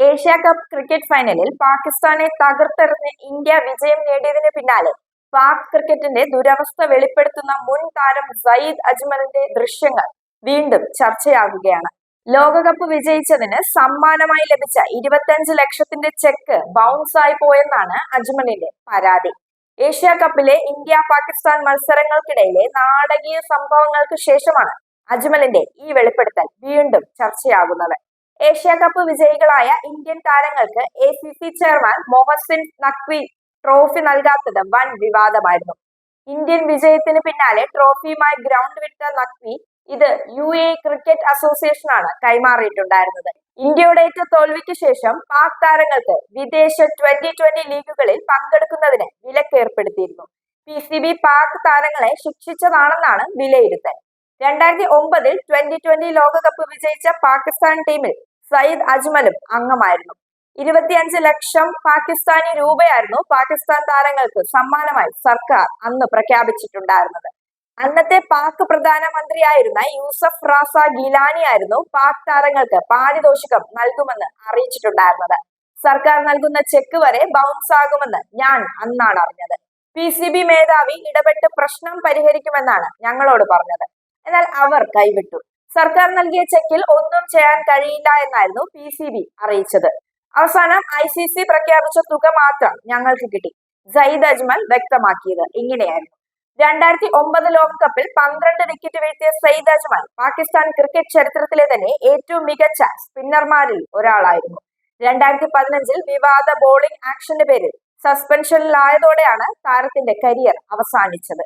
Asia cup cricket ഫൈനലിൽ പാകിസ്ഥാനെ തകർത്തെറിഞ്ഞ് India വിജയം നേടിയതിന് പിന്നാലെ പാക് ക്രിക്കറ്റിന്റെ ദുരവസ്ഥ വെളിപ്പെടുത്തുന്ന മുൻ താരം സയ്യിദ് അജ്മലിന്റെ ദൃശ്യങ്ങൾ വീണ്ടും ചർച്ചയാകുകയാണ്. ലോകകപ്പ് വിജയിച്ചതിന് സമ്മാനമായി ലഭിച്ച ഇരുപത്തിയഞ്ച് ലക്ഷത്തിന്റെ ചെക്ക് ബൗൺസ് ആയി പോയെന്നാണ് അജ്മലിന്റെ പരാതി. ഏഷ്യ കപ്പിലെ ഇന്ത്യ പാകിസ്ഥാൻ മത്സരങ്ങൾക്കിടയിലെ നാടകീയ സംഭവങ്ങൾക്ക് ശേഷമാണ് അജ്മലിന്റെ ഈ വെളിപ്പെടുത്തൽ വീണ്ടും ചർച്ചയാകുന്നത്. ഏഷ്യ കപ്പ് വിജയികളായ ഇന്ത്യൻ താരങ്ങൾക്ക് A C C chairman Mohsin Naqvi trophy നൽകാത്തത് വൻ വിവാദമായിരുന്നു. ഇന്ത്യൻ വിജയത്തിന് പിന്നാലെ ട്രോഫിയുമായി ഗ്രൗണ്ട് വിട്ട നഖ്വി ഇത് യു എ ക്രിക്കറ്റ് അസോസിയേഷനാണ് കൈമാറിയിട്ടുണ്ടായിരുന്നത്. ഇന്ത്യയുടെ ഏറ്റ തോൽവിക്ക് ശേഷം പാക് താരങ്ങൾക്ക് വിദേശ ട്വന്റി ട്വന്റി ലീഗുകളിൽ പങ്കെടുക്കുന്നതിന് വിലക്കേർപ്പെടുത്തിയിരുന്നു. പി സി ബി പാക് താരങ്ങളെ ശിക്ഷിച്ചതാണെന്നാണ് വിലയിരുത്തൽ. രണ്ടായിരത്തി ഒമ്പതിൽ ട്വന്റി ട്വന്റി ലോകകപ്പ് വിജയിച്ച പാകിസ്ഥാൻ ടീമിൽ സയ്യിദ് അജ്മലും അംഗമായിരുന്നു. ഇരുപത്തിയഞ്ച് ലക്ഷം പാകിസ്ഥാനി രൂപയായിരുന്നു പാകിസ്ഥാൻ താരങ്ങൾക്ക് സമ്മാനമായി സർക്കാർ അന്ന് പ്രഖ്യാപിച്ചിട്ടുണ്ടായിരുന്നത്. അന്നത്തെ പാക് പ്രധാനമന്ത്രിയായിരുന്ന യൂസഫ് റാസ ഗിലാനി ആയിരുന്നു പാക് താരങ്ങൾക്ക് പാരിതോഷികം നൽകുമെന്ന് അറിയിച്ചിട്ടുണ്ടായിരുന്നത്. സർക്കാർ നൽകുന്ന ചെക്ക് വരെ ബൗൺസ് ആകുമെന്ന് ഞാൻ അന്നാണ് അറിഞ്ഞത്. പി സി ബി മേധാവി ഇടപെട്ട് പ്രശ്നം പരിഹരിക്കുമെന്നാണ് ഞങ്ങളോട് പറഞ്ഞത്. എന്നാൽ അവർ കൈവിട്ടു. സർക്കാർ നൽകിയ ചെക്കിൽ ഒന്നും ചെയ്യാൻ കഴിയില്ല എന്നായിരുന്നു പി സി ബി അറിയിച്ചത്. അവസാനം ഐ സി സി പ്രഖ്യാപിച്ച തുക മാത്രം ഞങ്ങൾക്ക് കിട്ടി. സയ്യിദ് അജ്മൽ വ്യക്തമാക്കിയത് ഇങ്ങനെയായിരുന്നു. രണ്ടായിരത്തി ഒമ്പത് ലോകകപ്പിൽ പന്ത്രണ്ട് വിക്കറ്റ് വീഴ്ത്തിയ സയ്യിദ് അജ്മൽ പാകിസ്ഥാൻ ക്രിക്കറ്റ് ചരിത്രത്തിലെ തന്നെ ഏറ്റവും മികച്ച സ്പിന്നർമാരിൽ ഒരാളായിരുന്നു. രണ്ടായിരത്തി പതിനഞ്ചിൽ വിവാദ ബോളിംഗ് ആക്ഷന്റെ പേരിൽ സസ്പെൻഷനിലായതോടെയാണ് താരത്തിന്റെ കരിയർ അവസാനിച്ചത്.